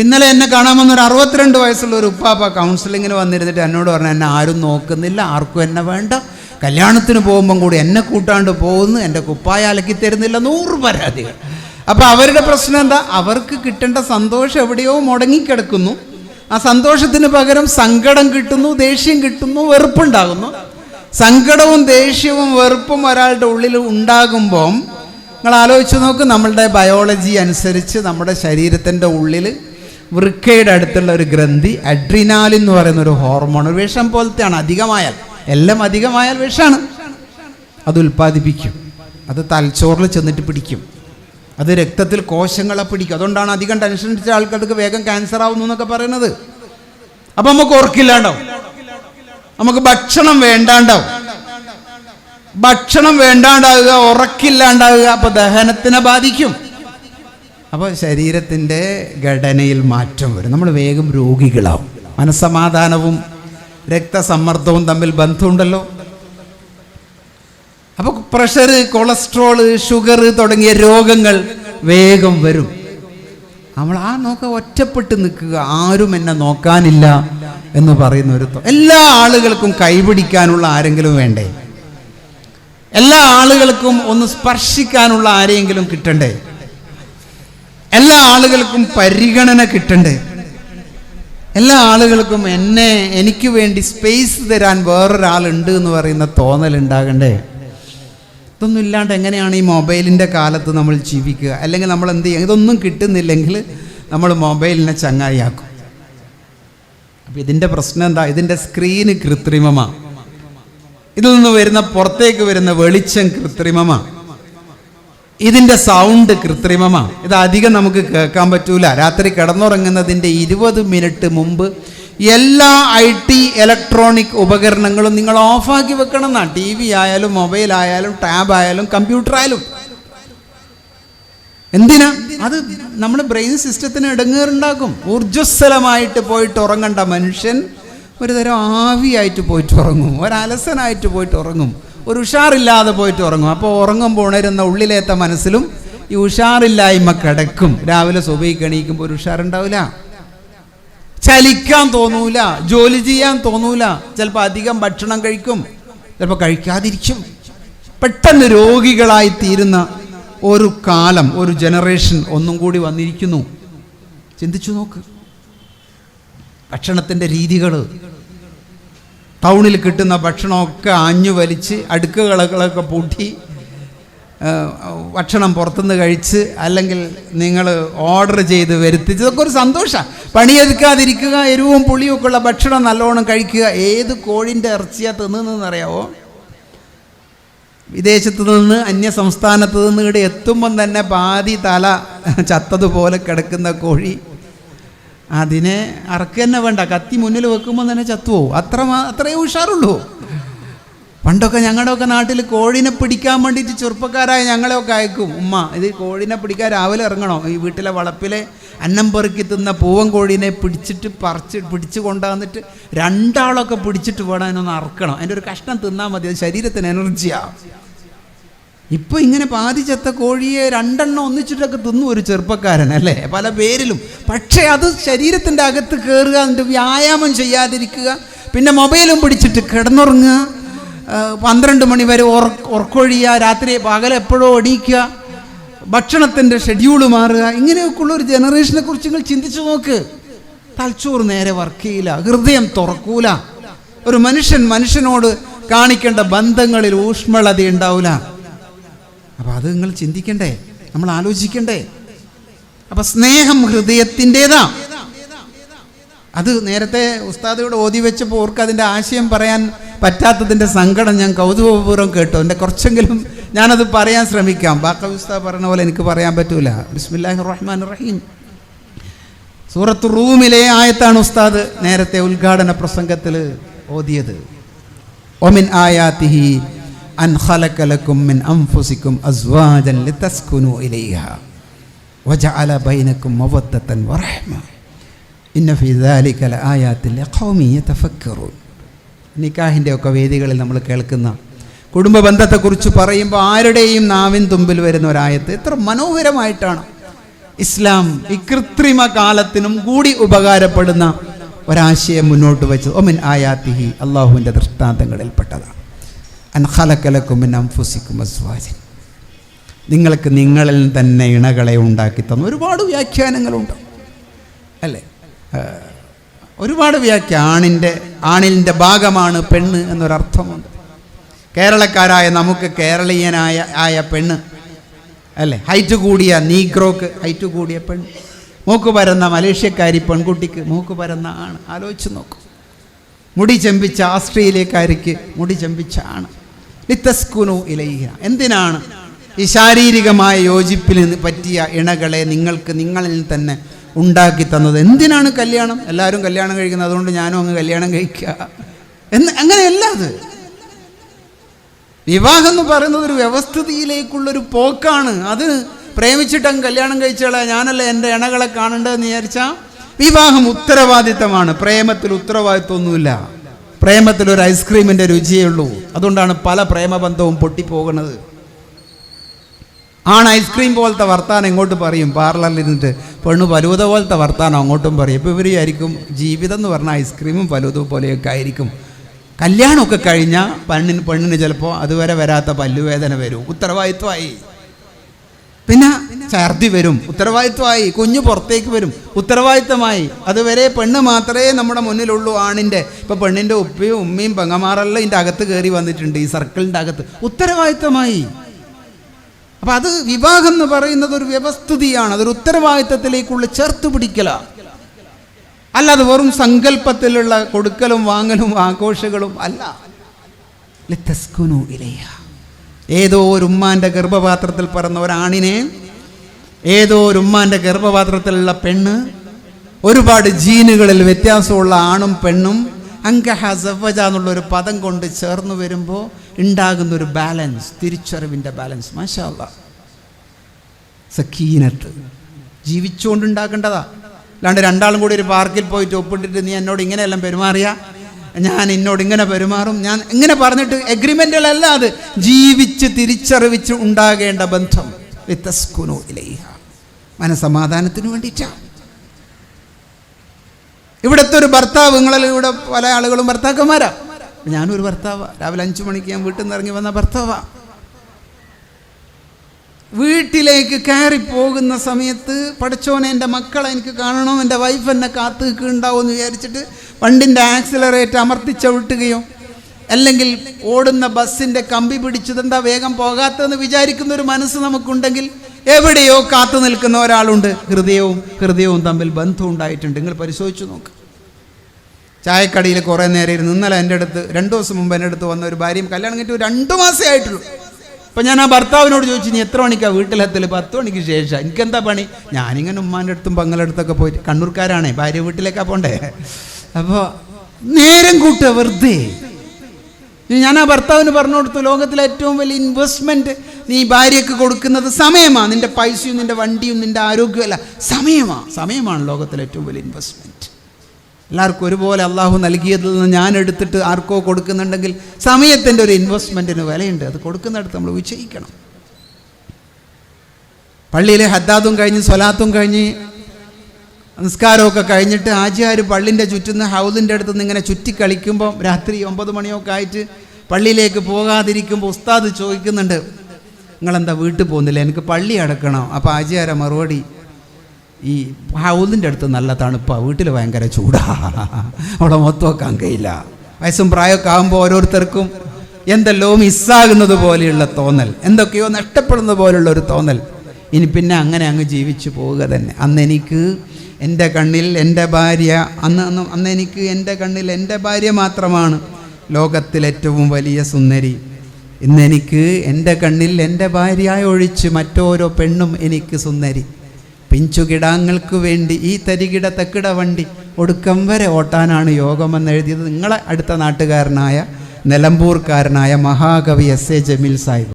ഇന്നലെ എന്നെ കാണാൻ വന്നൊരു അറുപത്തിരണ്ട് വയസ്സുള്ള ഒരു ഉപ്പാപ്പ കൗൺസിലിങ്ങിന് വന്നിരുന്നിട്ട് എന്നോട് പറഞ്ഞു എന്നെ ആരും നോക്കുന്നില്ല ആർക്കും എന്നെ വേണ്ട. കല്യാണത്തിന് പോകുമ്പം കൂടി എന്നെ കൂട്ടാണ്ട് പോകുന്നു എന്റെ കുപ്പായ അലക്കി തരുന്നില്ല നൂറ് പരാതികൾ. അപ്പോൾ അവരുടെ പ്രശ്നം എന്താ? അവർക്ക് കിട്ടേണ്ട സന്തോഷം എവിടെയോ മുടങ്ങിക്കിടക്കുന്നു. ആ സന്തോഷത്തിന് പകരം സങ്കടം കിട്ടുന്നു ദേഷ്യം കിട്ടുന്നു വെറുപ്പുണ്ടാകുന്നു. സങ്കടവും ദേഷ്യവും വെറുപ്പും ഒരാളുടെ ഉള്ളിൽ ഉണ്ടാകുമ്പം നിങ്ങൾ ആലോചിച്ച് നോക്ക് നമ്മളുടെ ബയോളജി അനുസരിച്ച് നമ്മുടെ ശരീരത്തിന്റെ ഉള്ളിൽ വൃക്കയുടെ അടുത്തുള്ള ഒരു ഗ്രന്ഥി അഡ്രിനാലിൻ എന്ന് പറയുന്ന ഒരു ഹോർമോൺ വിഷം പോലത്തെയാണ്. അധികമായാൽ എല്ലാം അധികമായാൽ വിഷമാണ് അത് ഉൽപ്പാദിപ്പിക്കും. അത് തലച്ചോറിൽ ചെന്നിട്ട് പിടിക്കും. അത് രക്തത്തിൽ കോശങ്ങളെ പിടിക്കും. അതുകൊണ്ടാണ് അധികം ടെൻഷൻ അടിച്ച ആൾക്കാർക്ക് വേഗം ക്യാൻസർ ആവുന്നു എന്നൊക്കെ പറയുന്നത്. അപ്പം നമുക്ക് ഓർക്കില്ലാണ്ടാവും. നമുക്ക് ഭക്ഷണം വേണ്ടാണ്ടാവും. ഭക്ഷണം വേണ്ടാണ്ടാവുക ഉറക്കില്ലാണ്ടാവുക അപ്പോൾ ദഹനത്തിനെ ബാധിക്കും. അപ്പോൾ ശരീരത്തിന്റെ ഘടനയിൽ മാറ്റം വരും. നമ്മൾ വേഗം രോഗികളാവും. മനസ്സമാധാനവും രക്തസമ്മർദ്ദവും തമ്മിൽ ബന്ധമുണ്ടല്ലോ. അപ്പോൾ പ്രഷർ കൊളസ്ട്രോൾ ഷുഗർ തുടങ്ങിയ രോഗങ്ങൾ വേഗം വരും. നമ്മൾ ആ നോക്ക ഒറ്റപ്പെട്ട് നിൽക്കുക. ആരും എന്നെ നോക്കാനില്ല എന്ന് പറയുന്ന ഒരു എല്ലാ ആളുകൾക്കും കൈപിടിക്കാനുള്ള ആരെങ്കിലും വേണ്ടേ? എല്ലാ ആളുകൾക്കും ഒന്ന് സ്പർശിക്കാനുള്ള ആരെങ്കിലും കിട്ടണ്ടേ? എല്ലാ ആളുകൾക്കും പരിഗണന കിട്ടണ്ടേ? എല്ലാ ആളുകൾക്കും എന്നെ എനിക്ക് വേണ്ടി സ്പേസ് തരാൻ വേറൊരാളുണ്ട് എന്ന് പറയുന്ന തോന്നൽ ഉണ്ടാകണ്ടേ? ഇതൊന്നും ഇല്ലാണ്ട് എങ്ങനെയാണ് ഈ മൊബൈലിന്റെ കാലത്ത് നമ്മൾ ജീവിക്കുക? അല്ലെങ്കിൽ നമ്മൾ എന്ത് ചെയ്യുക ഇതൊന്നും കിട്ടുന്നില്ലെങ്കിൽ നമ്മൾ മൊബൈലിനെ ചങ്ങായിയാക്കും. അപ്പം ഇതിന്റെ പ്രശ്നം എന്താ? ഇതിന്റെ സ്ക്രീന് കൃത്രിമമാണ് ഇതിൽ നിന്ന് വരുന്ന പുറത്തേക്ക് വരുന്ന വെളിച്ചം കൃത്രിമമാണ് ഇതിന്റെ സൗണ്ട് കൃത്രിമമാണ് ഇത് അധികം നമുക്ക് കേൾക്കാൻ പറ്റൂല. രാത്രി കിടന്നുറങ്ങുന്നതിന്റെ ഇരുപത് മിനിറ്റ് മുമ്പ് എല്ലാ ഐ ടി ഇലക്ട്രോണിക് ഉപകരണങ്ങളും നിങ്ങൾ ഓഫാക്കി വെക്കണം എന്നാണ് ടി വി ആയാലും മൊബൈൽ ആയാലും ടാബ് ആയാലും കമ്പ്യൂട്ടർ ആയാലും. എന്തിനാ? അത് നമ്മുടെ ബ്രെയിൻ സിസ്റ്റത്തിന് ഇടങ്ങേറുണ്ടാക്കും ഊർജസ്വലമായിട്ട് പോയിട്ട് ഉറങ്ങേണ്ട മനുഷ്യൻ ഒരുതരം ആവിയായിട്ട് പോയിട്ട് ഉറങ്ങും. ഒരലസനായിട്ട് പോയിട്ട് ഉറങ്ങും. ഒരു ഉഷാറില്ലാതെ പോയിട്ട് ഉറങ്ങും. അപ്പോൾ ഉറങ്ങുമ്പോൾ ഉണരുന്ന ഉള്ളിലേത്ത മനസ്സിലും ഈ ഉഷാറില്ലായ്മ കിടക്കും. രാവിലെ സുബൈക്ക് എണീക്കുമ്പോൾ ഒരു ഉഷാറുണ്ടാവില്ല ചലിക്കാൻ തോന്നൂല. ജോലി ചെയ്യാൻ തോന്നൂല. ചിലപ്പോൾ അധികം ഭക്ഷണം കഴിക്കും. ചിലപ്പോൾ കഴിക്കാതിരിക്കും. പെട്ടെന്ന് രോഗികളായി തീരുന്ന ഒരു കാലം ഒരു ജനറേഷൻ ഒന്നും കൂടി വന്നിരിക്കുന്നു. ചിന്തിച്ചു നോക്ക്. ഭക്ഷണത്തിന്റെ രീതികൾ ടൗണിൽ കിട്ടുന്ന ഭക്ഷണമൊക്കെ ആഞ്ഞു വലിച്ച് അടുക്കുകളൊക്കെ പൂട്ടി ഭക്ഷണം പുറത്തുനിന്ന് കഴിച്ച് അല്ലെങ്കിൽ നിങ്ങൾ ഓർഡർ ചെയ്ത് വരുത്തിച്ച് ഇതൊക്കെ ഒരു സന്തോഷമാണ് പണിയെടുക്കാതിരിക്കുക എരിവും പുളിയും ഒക്കെ ഉള്ള ഭക്ഷണം നല്ലോണം കഴിക്കുക ഏത് കോഴിന്റെ ഇറച്ചിയാണ് തിന്നുന്നതെന്നറിയാവോ? വിദേശത്ത് നിന്ന് അന്യ സംസ്ഥാനത്ത് നിന്ന് ഇവിടെ എത്തുമ്പം തന്നെ പാതി തല ചത്തതുപോലെ കിടക്കുന്ന കോഴി. അതിനെ അറക്ക് തന്നെ വേണ്ട. കത്തി മുന്നിൽ വെക്കുമ്പോൾ തന്നെ ചത്തുപോകും അത്ര അത്രയേ ഉഷാറുള്ളൂ. പണ്ടൊക്കെ ഞങ്ങളുടെയൊക്കെ നാട്ടിൽ കോഴിനെ പിടിക്കാൻ വേണ്ടിയിട്ട് ചെറുപ്പക്കാരായ ഞങ്ങളെയൊക്കെ അയക്കും. ഉമ്മ ഇത് കോഴിനെ പിടിക്കാൻ രാവിലെ ഇറങ്ങണോ? ഈ വീട്ടിലെ വളപ്പിലെ അന്നം പെറുക്കി തിന്ന പൂവൻ കോഴീനെ പിടിച്ചിട്ട് പറിച്ച് പിടിച്ച് കൊണ്ടുവന്നിട്ട് രണ്ടാളൊക്കെ പിടിച്ചിട്ട് വേണം അതിനൊന്ന് അറക്കണം. അതിന്റെ ഒരു കഷ്ണം തിന്നാൽ മതി. അത് ശരീരത്തിന് എനർജിയാണ് ഇപ്പൊ ഇങ്ങനെ പാതി ചത്ത കോഴിയെ രണ്ടെണ്ണം ഒന്നിച്ചിട്ടൊക്കെ തിന്നു ഒരു ചെറുപ്പക്കാരൻ അല്ലേ? പല പേരിലും. പക്ഷേ അത് ശരീരത്തിന്റെ അകത്ത് കയറുക എന്നിട്ട് വ്യായാമം ചെയ്യാതിരിക്കുക പിന്നെ മൊബൈലും പിടിച്ചിട്ട് കിടന്നുറങ്ങുക പന്ത്രണ്ട് മണി വരെ ഉറ ഉറക്കൊഴിയുക രാത്രി പകൽ എപ്പോഴോ എണീക്കുക ഭക്ഷണത്തിന്റെ ഷെഡ്യൂൾ മാറുക ഇങ്ങനെയൊക്കെയുള്ള ഒരു ജനറേഷനെ കുറിച്ച് നിങ്ങൾ ചിന്തിച്ചു നോക്ക്. തലച്ചോറ് നേരെ വർക്ക് ചെയ്യില്ല ഹൃദയം തുറക്കൂല. ഒരു മനുഷ്യൻ മനുഷ്യനോട് കാണിക്കേണ്ട ബന്ധങ്ങളിൽ ഊഷ്മളത ഉണ്ടാവില്ല അപ്പം അത് നിങ്ങൾ ചിന്തിക്കണ്ടേ? നമ്മൾ ആലോചിക്കണ്ടേ? അപ്പം സ്നേഹം ഹൃദയത്തിന്റെതാ. അത് നേരത്തെ ഉസ്താദയോട് ഓതി വെച്ചപ്പോൾ ഓർക്ക് അതിന്റെ ആശയം പറയാൻ പറ്റാത്തതിന്റെ സങ്കടം ഞാൻ കൗതുകപൂർവം കേട്ടു. എന്റെ കുറച്ചെങ്കിലും ഞാനത് പറയാൻ ശ്രമിക്കാം. ബാക്ക ഉസ്താദ് പറഞ്ഞ പോലെ എനിക്ക് പറയാൻ പറ്റൂല. ബിസ്മില്ലാഹി റഹ്മാൻ റഹീം സൂറത്ത് റൂമിലെ ആയത്താണ് ഉസ്താദ് നേരത്തെ ഉദ്ഘാടന പ്രസംഗത്തിൽ ഓതിയത്. ഒമിൻ ആയാത്തിഹി അൻ മിൻ അസ്വാജൻ നിക്കാഹിന്റെ ഒക്കെ വേദികളിൽ നമ്മൾ കേൾക്കുന്ന കുടുംബ ബന്ധത്തെക്കുറിച്ച് പറയുമ്പോൾ ആരുടെയും നാവിൻ തുമ്പിൽ വരുന്ന ഒരായത്ത് എത്ര മനോഹരമായിട്ടാണ്. ഇസ്ലാം ഈ കൃത്രിമ കാലത്തിനും കൂടി ഉപകാരപ്പെടുന്ന ഒരാശയം മുന്നോട്ട് വെച്ചത്. ഒമിൻ ആയാത്തിഹി അള്ളാഹുവിന്റെ ദൃഷ്ടാന്തങ്ങളിൽപ്പെട്ടതാണ്. അൻഹലക്കലക്കുമിൻ നിങ്ങൾക്ക് നിങ്ങളിൽ തന്നെ ഇണകളെ ഉണ്ടാക്കി തന്നു. ഒരുപാട് വ്യാഖ്യാനങ്ങളുണ്ട്. അല്ലേ? ഒരുപാട് വ്യാഖ്യ ആണിന്റെ ആണിന്റെ ഭാഗമാണ് പെണ്ണ് എന്നൊരർത്ഥമുണ്ട്. കേരളക്കാരായ നമുക്ക് കേരളീയനായ ആയ പെണ്ണ് അല്ലേ? ഹൈറ്റ് കൂടിയ നീഗ്രോക്ക് ഹൈറ്റ് കൂടിയ പെണ്ണ്. മൂക്ക് പരന്ന മലേഷ്യക്കാരി പെൺകുട്ടിക്ക് മൂക്ക് പരന്ന ആണ് ആലോചിച്ച് നോക്കും. മുടി ചെമ്പിച്ച ആസ്ട്രേലിയക്കാരിക്ക് മുടി ചെമ്പിച്ച ആണ് ലിത്തസ്കുനു ഇലയ്യ എന്തിനാണ്? ഈ ശാരീരികമായ യോജിപ്പിന് പറ്റിയ ഇണകളെ നിങ്ങൾക്ക് നിങ്ങളിൽ തന്നെ ഉണ്ടാക്കി തന്നത്. എന്തിനാണ് കല്യാണം? എല്ലാവരും കല്യാണം കഴിക്കുന്നത്. അതുകൊണ്ട് ഞാനും അങ്ങ് കല്യാണം കഴിക്കുക. എന്ന് അങ്ങനെയല്ല അത്. വിവാഹം എന്ന് പറയുന്നത് ഒരു വ്യവസ്ഥിതിയിലേക്കുള്ളൊരു പോക്കാണ്. അത് പ്രേമിച്ചിട്ട് അങ്ങ് കല്യാണം കഴിച്ചാളെ ഞാനല്ല എന്റെ ഇണകളെ കാണേണ്ടതെന്ന് വിചാരിച്ചാൽ വിവാഹം ഉത്തരവാദിത്തമാണ്. പ്രേമത്തിൽ ഉത്തരവാദിത്തമൊന്നുമില്ല പ്രേമത്തിൽ ഒരു ഐസ്ക്രീമിന്റെ രുചിയേ ഉള്ളൂ. അതുകൊണ്ടാണ് പല പ്രേമബന്ധവും പൊട്ടിപ്പോകുന്നത്. ആണ് ഐസ്ക്രീം പോലത്തെ വർത്താനം ഇങ്ങോട്ട് പറയും. പാർലറിൽ ഇരുന്നിട്ട് പെണ്ണ് ഫലൂത പോലത്തെ വർത്താനം അങ്ങോട്ടും പറയും. ഇപ്പോൾ ഇവർ വിചാരിക്കും ജീവിതം എന്ന് പറഞ്ഞാൽ ഐസ്ക്രീമും ഫലൂതും പോലെയൊക്കെ ആയിരിക്കും. കല്യാണമൊക്കെ കഴിഞ്ഞാൽ പെണ്ണിന് പെണ്ണിന് ചിലപ്പോൾ അതുവരെ വരാത്ത പല്ലുവേദന വരും. ഉത്തരവാദിത്വമായി. പിന്നെ ഛർദി വരും ഉത്തരവാദിത്വമായി കുഞ്ഞു പുറത്തേക്ക് വരും. ഉത്തരവാദിത്വമായി. അതുവരെ പെണ്ണ് മാത്രമേ നമ്മുടെ മുന്നിലുള്ളൂ ആണിന്റെ. ഇപ്പം പെണ്ണിന്റെ ഉപ്പയും ഉമ്മയും പെങ്ങമാറെല്ലാം ഇതിന്റെ അകത്ത് കയറി വന്നിട്ടുണ്ട് ഈ സർക്കിളിന്റെ അകത്ത്. ഉത്തരവാദിത്തമായി അപ്പം അത് വിവാഹം എന്ന് പറയുന്നത് ഒരു വ്യവസ്ഥിതിയാണ്. അതൊരു ഉത്തരവാദിത്വത്തിലേക്കുള്ള ചേർത്ത് പിടിക്കലാണ് അത് വെറും സങ്കല്പത്തിലുള്ള കൊടുക്കലും വാങ്ങലും ആഘോഷങ്ങളും അല്ല. ഇലയാ ഏതോ ഒരു ഉമ്മാന്റെ ഗർഭപാത്രത്തിൽ പറന്ന ഒരാണിനെ ഏതോ ഒരു ഉമ്മാന്റെ ഗർഭപാത്രത്തിലുള്ള പെണ്ണ് ഒരുപാട് ജീനുകളിൽ വ്യത്യാസമുള്ള ആണും പെണ്ണും അങ്കഹ സവജ എന്നുള്ള ഒരു പദം കൊണ്ട് ചേർന്ന് വരുമ്പോൾ ഉണ്ടാകുന്ന ഒരു ബാലൻസ് തിരിച്ചറിവിന്റെ ബാലൻസ്. മാഷാ അല്ലാ സക്കീനത്ത്. ജീവിച്ചുകൊണ്ട് ഉണ്ടാക്കേണ്ടതാ അല്ലാണ്ട് രണ്ടാളും കൂടി ഒരു പാർക്കിൽ പോയിട്ട് ഒപ്പിട്ടിട്ട് നീ എന്നോട് ഇങ്ങനെയെല്ലാം പെരുമാറിയ? ഞാൻ എന്നോട് ഇങ്ങനെ പെരുമാറും. ഞാൻ ഇങ്ങനെ പറഞ്ഞിട്ട് എഗ്രിമെന്റുകളല്ല അത്. ജീവിച്ച് തിരിച്ചറിവിച്ച് ഉണ്ടാകേണ്ട ബന്ധം. വിത്തസ്കുനോ ഇലൈഹ. മനസമാധാനത്തിന് വേണ്ടിയിട്ടാണ് ഇവിടുത്തെ ഒരു ഭർത്താവ് നിങ്ങളിൽ ഇവിടെ പല ആളുകളും ഭർത്താക്കന്മാരാ. ഞാനൊരു ഭർത്താവാ. രാവിലെ അഞ്ചു മണിക്ക് ഞാൻ വീട്ടിൽ നിന്ന് ഇറങ്ങി വന്ന ഭർത്താവാ. വീട്ടിലേക്ക് കയറി പോകുന്ന സമയത്ത് പഠിച്ചോനെ എന്റെ മക്കളെ എനിക്ക് കാണണം എന്റെ വൈഫ് എന്നെ കാത്തു നിൽക്കുന്നുണ്ടാവും എന്ന് വിചാരിച്ചിട്ട് വണ്ടിന്റെ ആക്സിലറേറ്റ് അമർത്തി അല്ലെങ്കിൽ ഓടുന്ന ബസ്സിന്റെ കമ്പി പിടിച്ചതെന്താ വേഗം പോകാത്തതെന്ന് വിചാരിക്കുന്ന ഒരു മനസ്സ് നമുക്കുണ്ടെങ്കിൽ എവിടെയോ കാത്തു നിൽക്കുന്ന ഒരാളുണ്ട്. ഹൃദയവും ഹൃദയവും തമ്മിൽ ബന്ധം ഉണ്ടായിട്ടുണ്ട്. നിങ്ങൾ പരിശോധിച്ചു നോക്ക്. ചായക്കടയിൽ കുറേ നേരം ഇരുന്ന് ഇന്നലെ എന്റെ അടുത്ത് രണ്ടു ദിവസം മുമ്പ് എന്റെ അടുത്ത് വന്ന ഒരു ഭാര്യയും കല്യാണം കഴിഞ്ഞിട്ട് രണ്ട് മാസമേ ആയിട്ടുള്ളൂ. അപ്പം ഞാൻ ആ ഭർത്താവിനോട് ചോദിച്ചു നീ എത്ര മണിക്കാണ് വീട്ടിലെത്തൽ? പത്ത് മണിക്ക് ശേഷം. എനിക്കെന്താ പണി? ഞാനിങ്ങനെ ഉമ്മാന്റെ അടുത്തും പങ്ങളുടെ അടുത്തൊക്കെ പോയിട്ട് കണ്ണൂർക്കാരാണേ. ഭാര്യ വീട്ടിലേക്കാ പോണ്ടേ? അപ്പോൾ നേരം കൂട്ടുക വെറുതെ. ഞാൻ ആ ഭർത്താവിന് പറഞ്ഞു കൊടുത്തു ലോകത്തിലെ ഏറ്റവും വലിയ ഇൻവെസ്റ്റ്മെന്റ് നീ ഭാര്യയ്ക്ക് കൊടുക്കുന്നത് സമയമാണ് നിന്റെ പൈസയും നിന്റെ വണ്ടിയും നിന്റെ ആരോഗ്യമല്ല സമയമാണ് സമയമാണ് ലോകത്തിലെ ഏറ്റവും വലിയ ഇൻവെസ്റ്റ്മെന്റ് എല്ലാവർക്കും ഒരുപോലെ അള്ളാഹു നൽകിയതിൽ നിന്ന് ഞാൻ എടുത്തിട്ട് ആർക്കോ കൊടുക്കുന്നുണ്ടെങ്കിൽ സമയത്തിന്റെ ഒരു ഇൻവെസ്റ്റ്മെന്റിന് വിലയുണ്ട്. അത് കൊടുക്കുന്നിടത്ത് നമ്മൾ വിജയിക്കണം. പള്ളിയിലെ ഹദ്ദാദും കഴിഞ്ഞ് സ്വലാത്തും കഴിഞ്ഞ് നിസ്കാരമൊക്കെ കഴിഞ്ഞിട്ട് ആചാര് പള്ളിന്റെ ചുറ്റുന്ന ഹൗദിന്റെ അടുത്ത് നിന്ന് ഇങ്ങനെ ചുറ്റി കളിക്കുമ്പോൾ രാത്രി ഒമ്പത് മണിയൊക്കെ ആയിട്ട് പള്ളിയിലേക്ക് പോകാതിരിക്കുമ്പോൾ ഉസ്താദ് ചോദിക്കുന്നുണ്ട് നിങ്ങളെന്താ വീട്ടിൽ പോകുന്നില്ല? എനിക്ക് പള്ളി അടക്കണം. അപ്പോൾ ആചാര മറുപടി ഈ ഹൗലിന്റെ അടുത്ത് നല്ല തണുപ്പാണ് വീട്ടിൽ ഭയങ്കര ചൂടാ. അവിടെ മൊത്തം വെക്കാൻ കഴിയില്ല വയസ്സും പ്രായമൊക്കെ ആകുമ്പോൾ ഓരോരുത്തർക്കും എന്തെല്ലോ മിസ്സാകുന്നത് പോലെയുള്ള തോന്നൽ. എന്തൊക്കെയോ നഷ്ടപ്പെടുന്നത് പോലെയുള്ള ഒരു തോന്നൽ. ഇനി പിന്നെ അങ്ങനെ അങ്ങ് ജീവിച്ചു പോവുക തന്നെ. അന്ന് എനിക്ക് എന്റെ കണ്ണിൽ എന്റെ ഭാര്യ അന്ന് അന്ന് അന്ന് എനിക്ക് എന്റെ കണ്ണിൽ എന്റെ ഭാര്യ മാത്രമാണ് ലോകത്തിലേറ്റവും വലിയ സുന്ദരി. ഇന്നെനിക്ക് എന്റെ കണ്ണിൽ എന്റെ ഭാര്യയായി ഒഴിച്ച് മറ്റോരോ പെണ്ണും എനിക്ക് സുന്ദരി. പിഞ്ചുകിടാങ്ങൾക്ക് വേണ്ടി ഈ തരികിട തെക്കിട വണ്ടി ഒടുക്കം വരെ ഓട്ടാനാണ് യോഗമെന്ന് എഴുതിയത് നിങ്ങളെ അടുത്ത നാട്ടുകാരനായ നിലമ്പൂർക്കാരനായ മഹാകവി എസ് എ ജമീൽ സാഹിബ്.